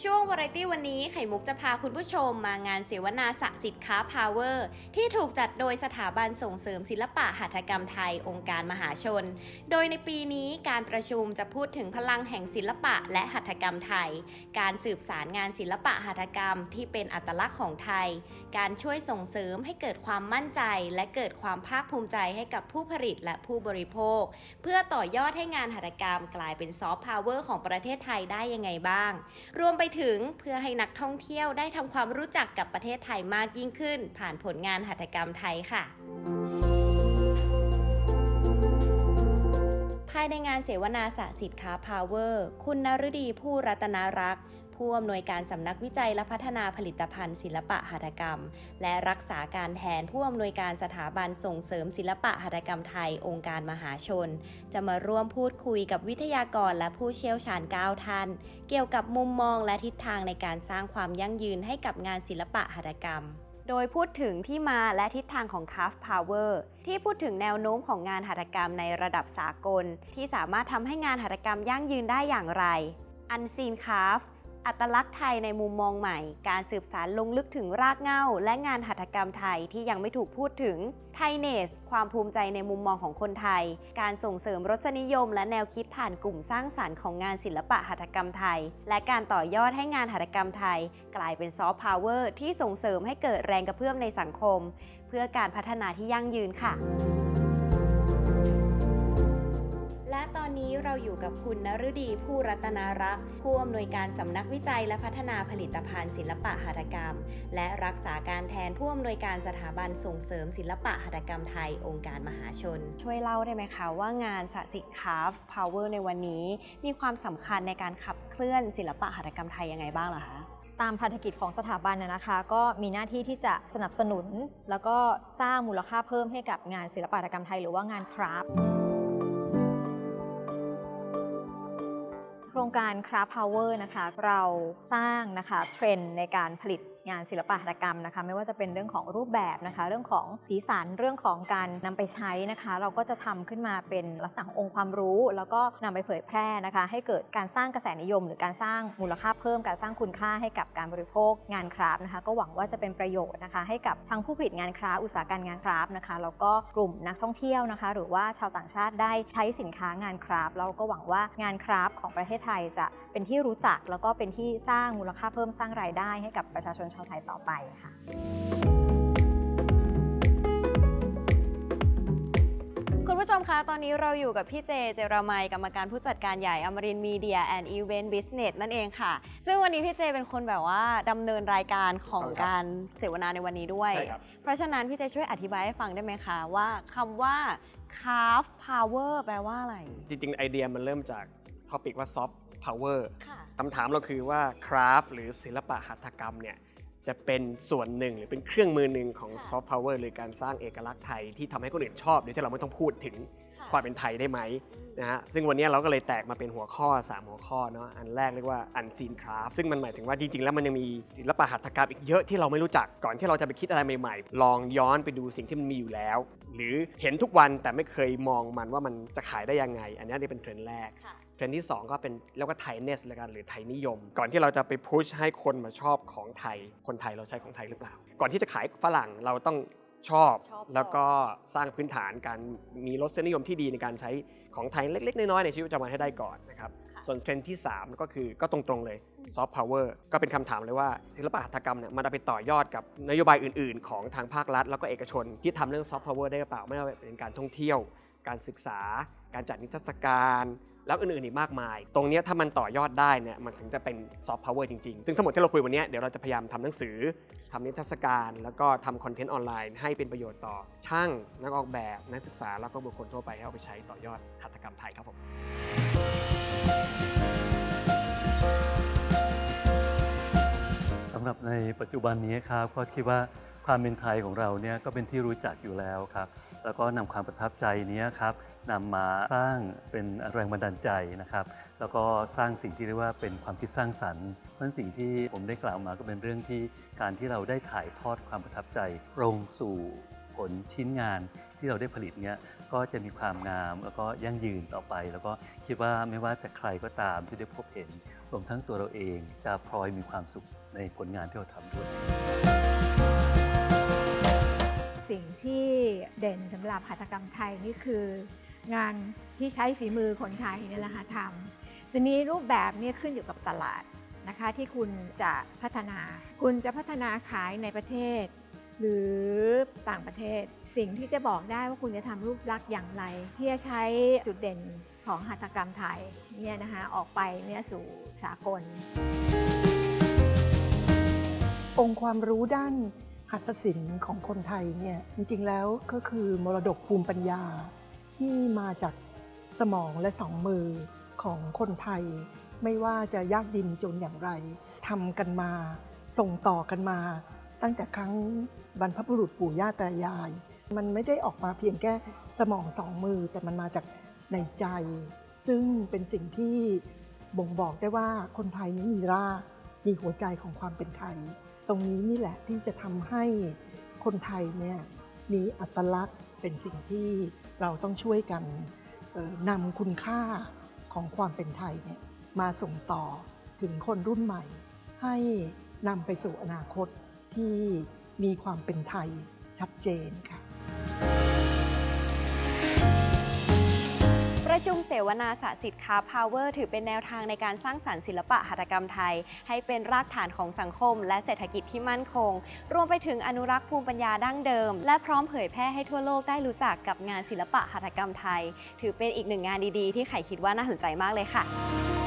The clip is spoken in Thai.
ช่ วาไรตี้วันนี้ไข่มุกจะพาคุณผู้ชมมางานเสวนาสะสิทธิ์ค้าพาวเวอร์ที่ถูกจัดโดยสถาบันส่งเสริมศิลปะหัตถกรรมไทยองค์การมหาชน โดยในปีนี้การประชุมจะพูดถึงพลังแห่งศิลปะและหัตถกรรมไทย การสืบสารงานศิลปะหัตถกรรมที่เป็นอัตลักษณ์ของไทย การช่วยส่งเสริมให้เกิดความมั่นใจ และเกิดความภาคภูมิใจให้กับผู้ผลิตและผู้บริโภค เพื่อต่อยอดให้งานหัตถกรรมกลายเป็นซอฟต์พาวเวอร์ของประเทศไทยได้ยังไงบ้าง รวมไปถึงเพื่อให้นักท่องเที่ยวได้ทำความรู้จักกับประเทศไทยมากยิ่งขึ้น ผ่านผลงานหัตถกรรมไทยค่ะภายในงานเสวนาสะสิทธิ์ค้าพาวเวอร์ คุณนฤดีผู้รัตนารักษ์ ผู้อำนวยการสำนักวิจัยและพัฒนาผลิตภัณฑ์ ศิลปะหัตถกรรม และรักษาการแทนผู้อำนวยการสถาบันส่งเสริมศิลปะหัตถกรรมไทยองค์การมหาชน จะมาร่วมพูดคุยกับวิทยากรและผู้เชี่ยวชาญ 9 ท่าน เกี่ยวกับมุมมองและทิศทางในการสร้างความยั่งยืนให้กับงานศิลปะหัตถกรรมโดยพูดถึงที่มาและทิศทางของ Craft Power ที่พูดถึงแนวโน้มของงานหัตถกรรมในระดับสากล ที่สามารถทำให้งานหัตถกรรมยั่งยืนได้อย่างไร Unseen Craft อัตลักษณ์ไทยในมุมมองใหม่ การสืบสารลงลึกถึงรากเหง้า และงานหัตถกรรมไทยที่ยังไม่ถูกพูดถึงไทเนส ความภูมิใจในมุมมองของคนไทย การส่งเสริมรสนิยม และแนวคิดผ่านกลุ่มสร้างสารรค์ของงานศิลปะหัตถกรรมไทย และการต่อยอดให้งานหัตถกรรมไทย กลายเป็นซอฟต์พาวเวอร์ที่ส่งเสริมให้เกิดแรงกระเพื่อมในสังคม เพื่อการพัฒนาที่ยั่งยืนค่ะ นนี้เราอยู่กับคุณนฤดีผู้รัตนารักษ์ผู้อำนวยการสำนักวิจัยและพัฒนาผลิตภัณฑ์ศิลปะหัตถกรรม และรักษาการแทนผู้อำนวยการสถาบันส่งเสริมศิลปะหัตถกรรมไทยองค์การมหาชน ช่วยเล่าได้ไหมคะว่างานสสิคาฟพาวเวอร์ในวันนี้ มีความสำคัญในการขับเคลื่อนศิลปะหัตถกรรมไทยยังไงบ้างเหรอคะตามพันธกิจของสถาบันนะนะคะ ก็มีหน้าที่ที่จะสนับสนุน แล้วก็สร้างมูลค่าเพิ่มให้กับงานศิลปะหัตถกรรมไทยหรือว่างานคราฟต์ รงการ Craft Power นะคะเราสร้างนะคะเทรนด์ในการผลิตงานศิลปะหัตถกรรมนะคะไม่ว่าจะเป็นเรื่องของรูปแบบนะคะ เรื่องของสีสันเรื่องของการนำไปใช้นะคะ เราก็จะทำขึ้นมาเป็นลักษณะขององค์ความรู้ แล้วก็นำไปเผยแพร่นะคะ ให้เกิดการสร้างกระแสนิยม หรือการสร้างมูลค่าเพิ่มการสร้างคุณค่าให้กับการบริโภคงานคราฟ์นะคะ ก็หวังว่าจะเป็นประโยชน์นะคะ ให้กับทั้งผู้ผลิตงานคราฟ์อุตสาหกรรมงานคราฟ์นะคะแล้วก็กลุ่มนักท่องเที่ยวนะคะ หรือว่าชาวต่างชาติได้ใช้สินค้างานคราฟต์แล้วก็หวังว่างานคราฟ์ของประเทศไทยจะเป็นที่รู้จักแล้วก็เป็นที่สร้างมูลค่าเพิ่มสร้างรายได้ให้กับประชาชนชาวไทยต่อไปค่ะคุณผู้ชมคะ ตอนนี้เราอยู่กับพี่เจ เจรามัยกรรมการผู้จัดการใหญ่อมรินมีเดียแอนด์อีเวนต์บิสเนสนั่นเองค่ะ ซึ่งวันนี้พี่เจเป็นคนแบบว่าดำเนินรายการของครับการเสวนาในวันนี้ด้วยใช่ครับเพราะฉะนั้นพี่เจช่วยอธิบายให้ฟังได้ไหมคะว่าคำว่า craft power แปลว่าอะไร จริง ๆ ไอเดียมันเริ่มจาก ท็อปิกว่า soft power ค่ะคำถามเราคือว่าคราฟหรือศิลปะหัตถกรรมเนี่ยจะเป็นส่วนหนึ่งหรือเป็นเครื่องมือหนึ่งของค่ะ soft power หรือการสร้างเอกลักษณ์ไทยที่ทำให้คนอื่นชอบโดยที่เราไม่ต้องพูดถึง ความเป็นไทยได้ไหมนะฮะซึ่งวันนี้เราก็เลยแตกมาเป็นหัวข้อ 3 หัวข้อเนาะอันแรกเรียกว่า unseen craft ซึ่งมันหมายถึงว่าจริงๆ แล้วมันยังมีศิลปะหัตถกรรมอีกเยอะที่เราไม่รู้จักก่อนที่เราจะไปคิดอะไรใหม่ๆ ลองย้อนไปดูสิ่งที่มันมีอยู่แล้ว หรือเห็นทุกวันแต่ไม่เคยมองมันว่ามันจะขายได้ยังไง อันนี้นี่เป็นเทรนด์แรกค่ะเทรนด์ที่ 2 ก็เป็นเรียกว่าไทยเนสเลยกันหรือไทยนิยม ก่อนที่เราจะไปพุชให้คนมาชอบของไทยคนไทยเราใช้ของไทยหรือเปล่า ก่อนที่จะขายฝรั่งเราต้อง ชอบ ชอบก่อนแล้วก็สร้างพื้นฐานการมีรสนิยมที่ดีในการใช้ของไทยเล็ก ๆ น้อยๆในชีวิตประจำวันให้ได้ก่อนนะครับ ค่ะส่วนเทรนด์ที่ 3 ก็คือก็ตรงๆเลยซอฟต์พาวเวอร์ก็เป็นคำถามเลยว่าศิลปะหัตถกรรมเนี่ยมันจะไปต่อยอดกับนโยบายอื่นๆ ของทางภาครัฐ แล้วก็เอกชนที่ทำเรื่องซอฟต์พาวเวอร์ได้หรือเปล่าไม่ว่าจะเป็นการท่องเที่ยว การศึกษา การจัดนิทรรศการ แล้วอื่นๆอีกมากมาย ตรงนี้ถ้ามันต่อยอดได้เนี่ยมันถึงจะเป็นซอฟต์พาวเวอร์จริงๆ ซึ่งทั้งหมดที่เราคุยวันนี้เดี๋ยวเราจะพยายามทำหนังสือทำนิทรรศการ แล้วก็ทำคอนเทนต์ออนไลน์ให้เป็นประโยชน์ต่อช่างนักออกแบบ นักศึกษาแล้วก็บุคคลทั่วไปให้เอาไปใช้ต่อยอดหัตถกรรมไทยครับผมสำหรับในปัจจุบันนี้ครับก็คิดว่าความเป็นไทยของเราเนี่ยก็เป็นที่รู้จักอยู่แล้วครับ แล้วก็นำความประทับใจนี้ครับนำมาสร้างเป็นแรงบันดาลใจนะครับ แล้วก็สร้างสิ่งที่เรียกว่าเป็นความคิดสร้างสรรค์เพราะนั้นสิ่งที่ผมได้กล่าวมาก็เป็นเรื่องที่การที่เราได้ถ่ายทอดความประทับใจลงสู่ผลชิ้นงานที่เราได้ผลิตเนี้ยก็จะมีความงามแล้วก็ยั่งยืนต่อไป แล้วก็คิดว่าไม่ว่าจะใครก็ตามที่ได้พบเห็นรวมทั้งตัวเราเองจะพลอยมีความสุขในผลงานที่เราทำด้วย สิ่งที่เด่นสำหรับหัตถกรรมไทยนี่คืองานที่ใช้ฝีมือคนไทยนี่แหละค่ะทำทีนี้รูปแบบนี่ขึ้นอยู่กับตลาดนะคะที่คุณจะพัฒนา คุณจะพัฒนาขายในประเทศ หรือต่างประเทศ สิ่งที่จะบอกได้ว่าคุณจะทำรูปลักษณ์อย่างไร ที่จะใช้จุดเด่นของหัตถกรรมไทยเนี่ยนะคะออกไปเนี่ยสู่สากล องค์ความรู้ด้าน หัตถศิลป์ของคนไทยเนี่ยจริงๆแล้วก็คือมรดกภูมิปัญญา ที่มาจากสมองและสองมือของคนไทย ไม่ว่าจะยากดินจนอย่างไรทำกันมาส่งต่อกันมา ตั้งแต่ครั้งบรรพบุรุษปู่ย่าตายาย มันไม่ได้ออกมาเพียงแค่สมองสองมือ แต่มันมาจากในใจ ซึ่งเป็นสิ่งที่บ่งบอกได้ว่าคนไทยนี้มีราก มีหัวใจของความเป็นไทย ตรงนี้นี่แหละที่จะทำให้คนไทยเนี่ยมีอัตลักษณ์เป็นสิ่งที่เราต้องช่วยกันออนำคุณค่าของความเป็นไทยเนี่ยมาส่งต่อถึงคนรุ่นใหม่ ให้นำไปสู่อนาคตที่มีความเป็นไทยชัดเจนค่ะ ประชุมเสวนาสาสิทธิ์คาพาวเวอร์ถือเป็นแนวทางในการสร้างสรรค์ศิลปะหัตถกรรมไทย ให้เป็นรากฐานของสังคม และเศรษฐกิจที่มั่นคง รวมไปถึงอนุรักษ์ภูมิปัญญาดั้งเดิม และพร้อมเผยแพร่ให้ทั่วโลกได้รู้จักกับงานศิลปะหัตถกรรมไทย ถือเป็นอีกหนึ่งงานดีๆ ที่ไข่คิดว่าน่าสนใจมากเลยค่ะ